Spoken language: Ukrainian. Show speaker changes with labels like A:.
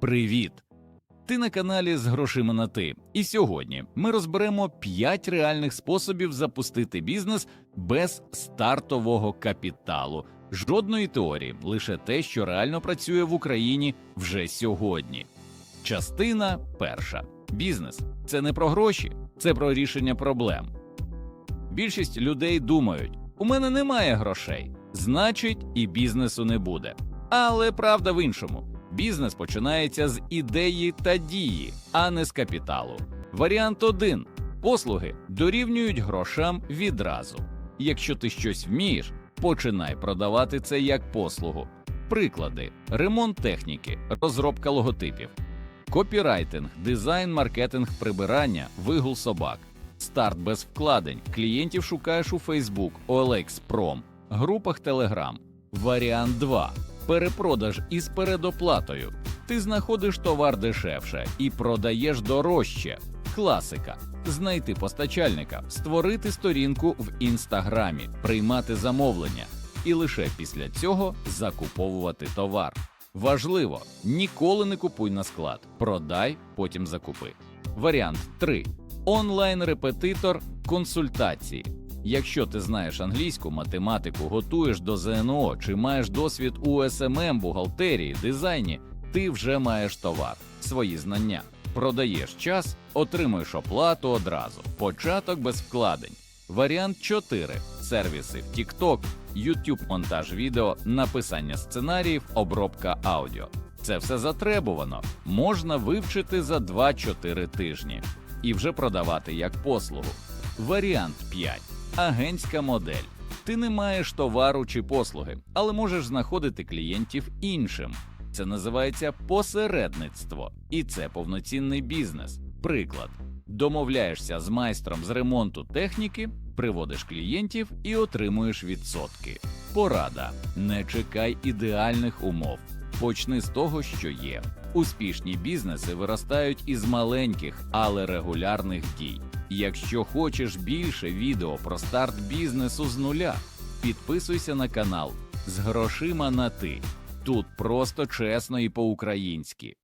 A: Привіт! Ти на каналі з грошима на ти. І сьогодні ми розберемо 5 реальних способів запустити бізнес без стартового капіталу. Жодної теорії, лише те, що реально працює в Україні вже сьогодні. Частина перша: бізнес це не про гроші, це про рішення проблем. Більшість людей думають: у мене немає грошей, значить, і бізнесу не буде. Але правда в іншому: бізнес починається з ідеї та дії, а не з капіталу. Варіант 1. послуги дорівнюють грошам відразу. Якщо ти щось вмієш, починай продавати це як послугу. Приклади: ремонт техніки, розробка логотипів, копірайтинг, дизайн, маркетинг, прибирання, вигул собак. Старт без вкладень. Клієнтів шукаєш у Facebook, OLX Prom, групах Telegram. Варіант 2. Перепродаж із передоплатою. Ти знаходиш товар дешевше і продаєш дорожче. Класика. Знайти постачальника, створити сторінку в інстаграмі, приймати замовлення і лише після цього закуповувати товар. Важливо, ніколи не купуй на склад, продай, потім закупи. Варіант 3. Онлайн-репетитор консультації. Якщо ти знаєш англійську, математику, готуєш до ЗНО чи маєш досвід у СММ, бухгалтерії, дизайні, ти вже маєш товар, свої знання. Продаєш час, отримуєш оплату одразу. Початок без вкладень. Варіант 4. сервіси в TikTok, YouTube монтаж відео, написання сценаріїв, обробка аудіо. Це все затребувано, можна вивчити за 2-4 тижні і вже продавати як послугу. Варіант 5. Агентська модель. Ти не маєш товару чи послуги, але можеш знаходити клієнтів іншим. Це називається посередництво, і це повноцінний бізнес. Приклад: домовляєшся з майстром з ремонту техніки, приводиш клієнтів і отримуєш відсотки. Порада: не чекай ідеальних умов. Почни з того, що є. Успішні бізнеси виростають із маленьких, але регулярних дій. Якщо хочеш більше відео про старт бізнесу з нуля, підписуйся на канал з грошима на ти. Тут просто чесно і по-українськи.